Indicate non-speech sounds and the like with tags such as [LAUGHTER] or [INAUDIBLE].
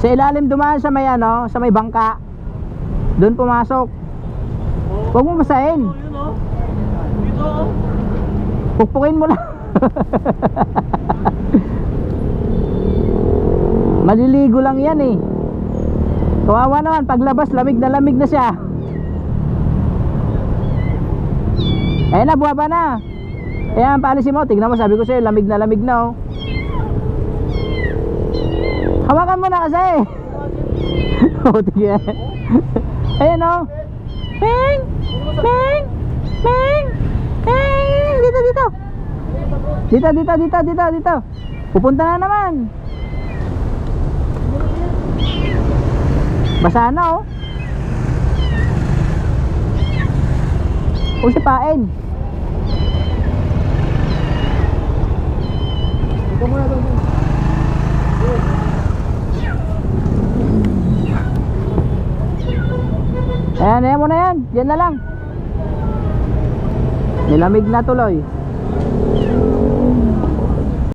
Sa ilalim dumaan sa may ano, sa may bangka. Doon pumasok. Huwag mo masahin. Oh, yun oh. Dito oh. Pukpukin mo lang. [LAUGHS] Maliligo lang yan eh. Kawawa naman, paglabas, lamig na lamig na siya. Ayun na, buwaba na. Ayan, paalisin mo. Tignan mo, sabi ko sa'yo, lamig na lamig na oh. Hawakan mo na kasi. [LAUGHS] oh, tignan. Ayan oh. Ping! Ping! Ping! Ping! Dito, dito. Dito, dito, dito, dito, dito. Pupunta na naman. Basa na oh. Usipain. Ito Ayan, ayan mo na yan. Diyan na lang. Nilamig na tuloy.